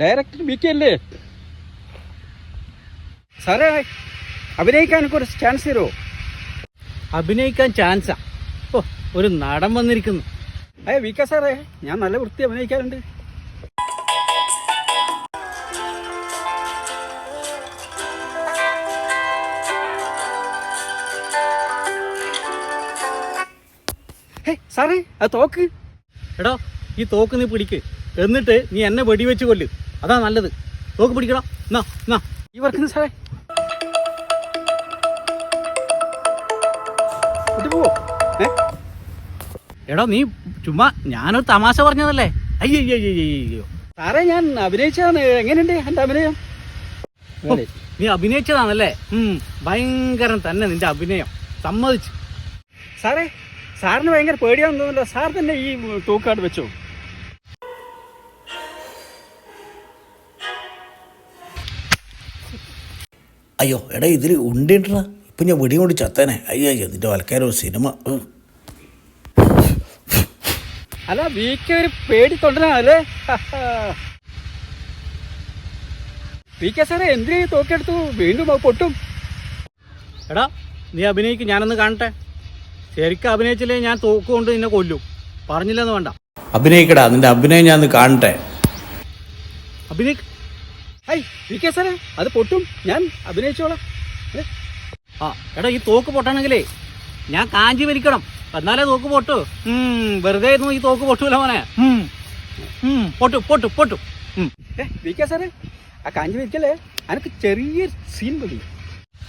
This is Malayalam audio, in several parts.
ഡയറക്ടർ ബി കെ അല്ലേ? സാറേ അഭിനയിക്കാൻ ഒരു ചാൻസ് തരുമോ അഭിനയിക്കാൻ ചാൻസാ ഓ ഒരു നടൻ വന്നിരിക്കുന്നു. അയ്യ വി കെ സാറേ ഞാൻ നല്ല വൃത്തി അഭിനയിക്കാറുണ്ട്. സാറേ അത് തോക്ക്. എടോ ഈ തോക്ക് നീ പിടിക്ക്. എന്നിട്ട് നീ എന്നെ വെടിവെച്ച് കൊല്ല്. അതാ നല്ലത്. നോക്ക് പിടിക്കണം. എന്നാ എന്നാ ഈ സാറേ. പോവോ? ഏ? എടോ നീ ചുമ്മാ ഞാനൊരു തമാശ പറഞ്ഞതല്ലേ? അയ്യോ അയ്യോ സാറേ ഞാൻ അഭിനയിച്ചതാണ്. എങ്ങനെയുണ്ട് എന്റെ അഭിനയം? നീ അഭിനയിച്ചതാണല്ലേ? ഉം, ഭയങ്കരം തന്നെ നിന്റെ അഭിനയം. സമ്മതിച്ചു. സാറേ സാറിന് ഭയങ്കര പേടിയാണെന്ന് തോന്നുന്നില്ല സാർ തന്നെ ഈ ടൂക്കാട് വെച്ചോ? അയ്യോ എടാ ഇതിൽ ഉണ്ടിട്ടാ ഇപ്പം ഞാൻ വെടിയും കൊണ്ട് ചത്തനെ. അയ്യോ അയ്യോ നിന്റെ വലക്കാരോ സിനിമ. അല്ല വിക്ക് ഒരു പേടി തൊണ്ടനല്ലേ വി കെ സാറേ എന്തിനാ തോക്കെടുത്തു വീണ്ടും അത് പൊട്ടും. എടാ നീ അഭിനയിക്കും ഞാനൊന്ന് കാണട്ടെ. ശരിക്കും അഭിനയിച്ചില്ലേ ഞാൻ തോക്ക് കൊണ്ട് നിന്നെ കൊല്ലും. പറഞ്ഞില്ലെന്ന് വേണ്ട. അഭിനയിക്കടാ നിന്റെ അഭിനയം ഞാൻ കാണട്ടെ. അഭിനയിക്ക്. ഹൈ വി കെ സാറേ അത് പൊട്ടും. ഞാൻ അഭിനയിച്ചോളാം. ആ എടാ ഈ തോക്ക് പൊട്ടണമെങ്കിലേ ഞാൻ കാഞ്ചി വലിക്കണം. എന്നാലേ തോക്ക് പൊട്ടു. വെറുതെ ഇരുന്നു ഈ തോക്ക് പൊട്ടൂല മോനെ. പൊട്ടു പൊട്ടു പൊട്ടു. വി കെ സാറേ ആ കാഞ്ചി വലിക്കല്ലേ? എനിക്ക് ചെറിയ സീൻ മതി.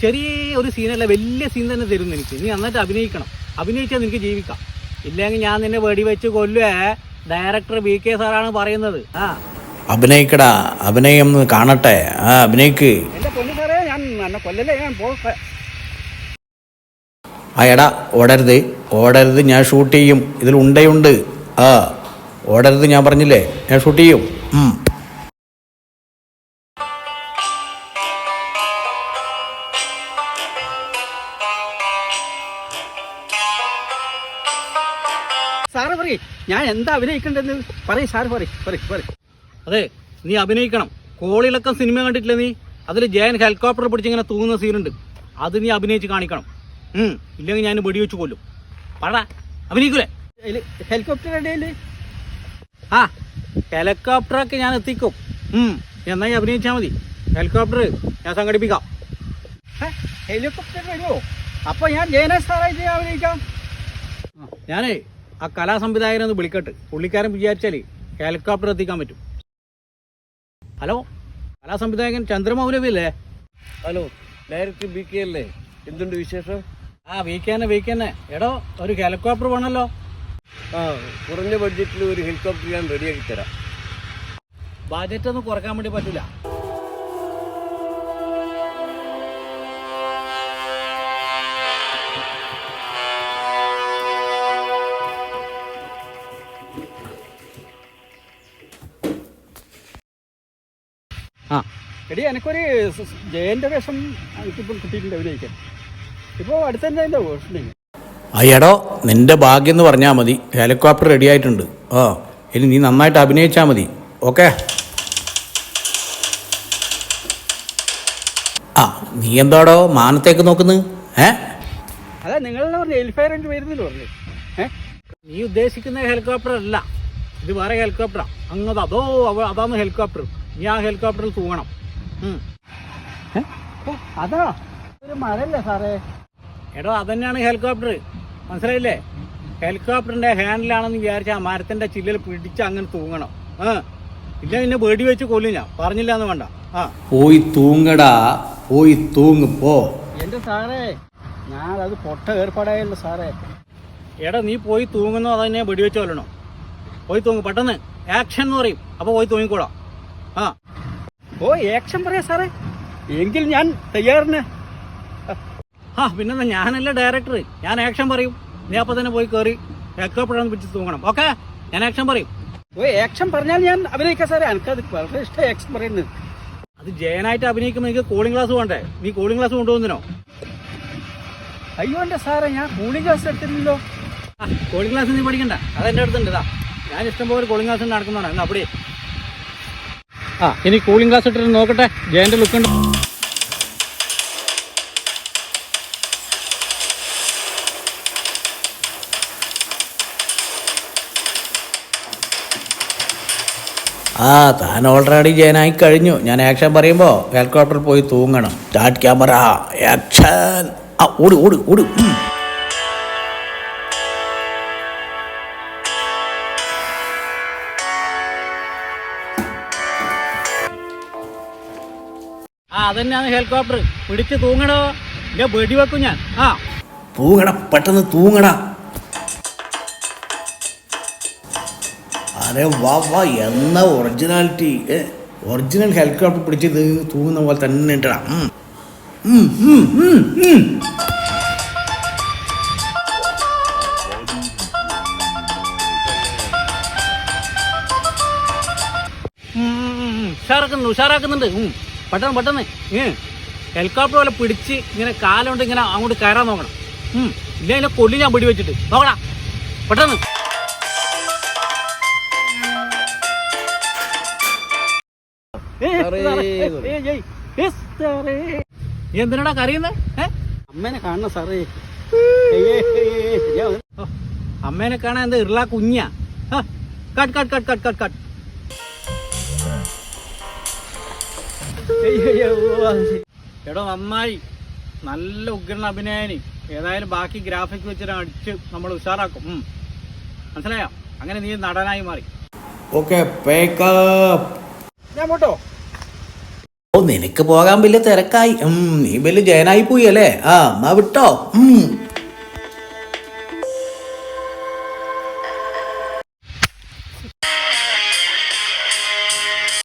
ചെറിയ ഒരു സീനല്ല വലിയ സീൻ തന്നെ തരുന്നു എനിക്ക്. നീ നന്നായിട്ട് അഭിനയിക്കണം. അഭിനയിച്ചാൽ നിനക്ക് ജീവിക്കാം. ഇല്ലെങ്കിൽ ഞാൻ നിന്നെ വെടിവെച്ച് കൊല്ലുവേ. ഡയറക്ടർ വി കെ സാറാണ് പറയുന്നത്. ആ. അഭിനയിക്കടാ അഭിനയം കാണട്ടെ. ആ അഭിനയിക്ക്. ആ എടാ ഓടരുത്. ഓടരുത് ഞാൻ ഷൂട്ട് ചെയ്യും. ഇതിൽ ഉണ്ടയുണ്ട്. ആ ഓടരുത് ഞാൻ പറഞ്ഞില്ലേ? ഞാൻ ഷൂട്ട് ചെയ്യും. സാറ് പറയും. ഞാൻ എന്താ അഭിനയിക്കേണ്ടതെന്ന് പറയും സാറ് പറയും പറയും പറയും. അതെ നീ അഭിനയിക്കണം. കോളിളക്കം സിനിമ കണ്ടിട്ടില്ല നീ? അതിൽ ജയൻ ഹെലികോപ്റ്റർ പിടിച്ചിങ്ങനെ തൂങ്ങുന്ന സീനുണ്ട് അത് നീ അഭിനയിച്ച് കാണിക്കണം. ഉം, ഇല്ലെങ്കിൽ ഞാൻ വെടിവെച്ച് കൊല്ലും. പടാ അഭിനയിക്കൂലേ? ഹെലികോപ്റ്റർ ആ ഹെലികോപ്റ്ററൊക്കെ ഞാൻ എത്തിക്കും. ഞാൻ അഭിനയിച്ചാൽ മതി. ഹെലികോപ്റ്റർ ഞാൻ സംഘടിപ്പിക്കാം. ഹെലികോപ്റ്റർ വരുമോ അപ്പോൾ ഞാൻ ജയന സാറായിട്ട് അഭിനയിക്കാം. ഞാനേ ആ കലാസംവിധായകനെ ഒന്ന് വിളിക്കട്ടെ. പുള്ളിക്കാരൻ വിചാരിച്ചാൽ ഹെലികോപ്റ്റർ എത്തിക്കാൻ പറ്റും. ഹലോ. കലാസംവിധായകൻ ചന്ദ്രമൗലവി അല്ലേ ഹലോ ഡയറക്ടർ ബി കെ അല്ലേ? എന്തുണ്ട് വിശേഷം? ആ വീക്കെന്നെ വീക്കെന്നെ എടോ ഒരു ഹെലികോപ്റ്റർ വേണമല്ലോ ആ കുറഞ്ഞ ബഡ്ജറ്റിൽ ഒരു ഹെലികോപ്റ്റർ ഞാൻ റെഡിയാക്കി തരാം. ബഡ്ജറ്റ് ഒന്നും കുറയ്ക്കാൻ വേണ്ടി പറ്റില്ല എടി എനിക്കൊരു ജയന്റെ വേഷം എനിക്കിപ്പോൾ കിട്ടിയിട്ടുണ്ട് അഭിനയിക്കാൻ. ഇപ്പോൾ അടുത്ത എന്താ വേഷം ആ നിന്റെ ഭാഗ്യം എന്ന് പറഞ്ഞാൽ മതി. ഹെലികോപ്റ്റർ റെഡി ആയിട്ടുണ്ട്. ഓ ഇനി നീ നന്നായിട്ട് അഭിനയിച്ചാൽ മതി. ഓക്കെ? ആ നീ എന്താടോ മാനത്തേക്ക് നോക്കുന്നത് ഏ? നിങ്ങൾ നിങ്ങളെന്ന് പറഞ്ഞ എൽഫയർ എന്ന് വരുന്നില്ല പറഞ്ഞു. ഏ? നീ ഉദ്ദേശിക്കുന്ന ഹെലികോപ്റ്റർ അല്ല. ഇത് വേറെ ഹെലികോപ്റ്ററാ. അങ്ങത് അതോ അതാന്ന് ഹെലികോപ്റ്റർ. നീ ആ ഹെലികോപ്റ്ററിൽ തൂങ്ങണം. അതാ. ഒരു മഴയല്ലേ സാറേ? എടോ അതന്നെയാണ് ഹെലികോപ്റ്റർ മനസ്സിലായില്ലേ? ഹെലികോപ്റ്ററിന്റെ ഹാൻഡിലാണെന്ന് വിചാരിച്ച ആ മരത്തിന്റെ ചില്ലിൽ പിടിച്ച് അങ്ങനെ തൂങ്ങണം. ആ. ഇല്ല പിന്നെ വേടി വെച്ച് കൊല്ലും ഞാൻ. പറഞ്ഞില്ല എന്ന് വേണ്ട. ആ. പോയി തൂങ്ങടാ. പോയി തൂങ്ങ് പോ. എന്റെ സാറേ ഞാൻ അത് പൊട്ട ഏർപ്പാടായല്ലോ സാറേ. എടാ നീ പോയി തൂങ്ങുന്നോ അതന്നെ വെടിവെച്ച് കൊല്ലണോ? പോയി തൂങ്ങും പെട്ടെന്ന്. ആക്ഷൻ എന്ന് പറയും. അപ്പോൾ പോയി തൂങ്ങിക്കോളാം ആ. ഓ ഏക്ഷൻ പറയാ സാറേ. എങ്കിൽ ഞാൻ തയ്യാറിന്. ആ പിന്നെ ഞാനല്ല ഡയറക്ടർ ഞാൻ ആക്ഷൻ പറയും. നീ അപ്പൊ തന്നെ പോയി കയറി ഹെലികോപ്റ്ററാന്ന് പിടിച്ച് തൂങ്ങണം. ഓക്കെ ഞാൻ ആക്ഷൻ പറയും. ഓ ഏക്ഷൻ പറഞ്ഞാൽ ഞാൻ അഭിനയിക്കാം സാറേ. എനിക്കത് വളരെ ഇഷ്ടം ഏക്ഷൻ പറയുന്നത്. അത് ജയനായിട്ട് അഭിനയിക്കുമ്പോൾ എനിക്ക് കൂളിംഗ് ഗ്ലാസ് വേണ്ടേ? നീ കൂളിംഗ് ഗ്ലാസ് കൊണ്ടുവന്നിനോ? അയ്യോ എന്റെ സാറേ ഞാൻ കൂളിംഗ് ഗ്ലാസ് എടുത്തില്ലല്ലോ ആ കൂളിംഗ് ഗ്ലാസ് നീ പഠിക്കണ്ട. അത് അടുത്തുണ്ട്. ഇതാ ഞാൻ ഇഷ്ടംപോലെ കൂളിംഗ് ഗ്ലാസ് നടക്കുന്നതാണ്. എന്നാ അപ്പടി. ആ ഇനി കൂളിംഗ് ഗ്ലാസ് ഇട്ടിട്ട് നോക്കട്ടെ. ജയന്റെ ലുക്ക് ഉണ്ട്. ആ താൻ ഓൾറെഡി ജയനായി കഴിഞ്ഞു. ഞാൻ ആക്ഷൻ പറയുമ്പോ ഹെലികോപ്റ്റർ പോയി തൂങ്ങണം. സ്റ്റാർട്ട് ക്യാമറ ആക്ഷൻ ആ ഓട് ഓട് ഓട്. അതന്നെയാണ് ഹെലികോപ്റ്റർ പിടിച്ച് തൂങ്ങണോ ഞാൻ വെടിവെക്കും ഞാൻ ആ തൂങ്ങട പെട്ടെന്ന് തൂങ്ങട അരെ വാ വാ എന്ന ഒറിജിനാലിറ്റി ഒറിജിനൽ ഹെലികോപ്റ്റർ പിടിച്ച് തൂങ്ങുന്ന പോലെ തന്നെ ഇട്ടടാ ഉം. ഉം, ഉം, ഉം, ഉം. ഉം, ഉം, ഉം, ഉം. ഉഷാറാക്കുന്നുണ്ട്. പെട്ടെന്ന് പെട്ടെന്ന് ഏ ഹെലികോപ്റ്റർ പോലെ പിടിച്ച് ഇങ്ങനെ കാലുകൊണ്ട് ഇങ്ങനെ അങ്ങോട്ട് കയറാൻ നോക്കണം. ഇല്ല അതിനെ കൊല്ലി ഞാൻ പിടി വെച്ചിട്ട് നോക്കടാ. പെട്ടെന്ന്. നീ എന്തിനാടാ കരയുന്നേ? ഏ? അമ്മേനെ കാണണം സാറേ. അമ്മേനെ കാണാൻ എന്താ ഇർള കുഞ്ഞാ? Cut cut cut cut cut cut. എടോ നന്നായി. നല്ല ഉഗ്രൻ അഭിനയനി. ഏതായാലും ബാക്കി ഗ്രാഫിക് വെച്ചിട്ട് അടിച്ച് നമ്മൾ ഉഷാറാക്കും. മനസ്സിലായോ? അങ്ങനെ നീ നടനായി മാറി. ഓക്കെ പേക്കപ്പ് ഞാൻ പോട്ടോ. ഓ നിനക്ക് പോകാൻ വലിയ തിരക്കായി. നീ വലിയ ജയനായി പോയി അല്ലേ? ആ എന്നാ വിട്ടോ.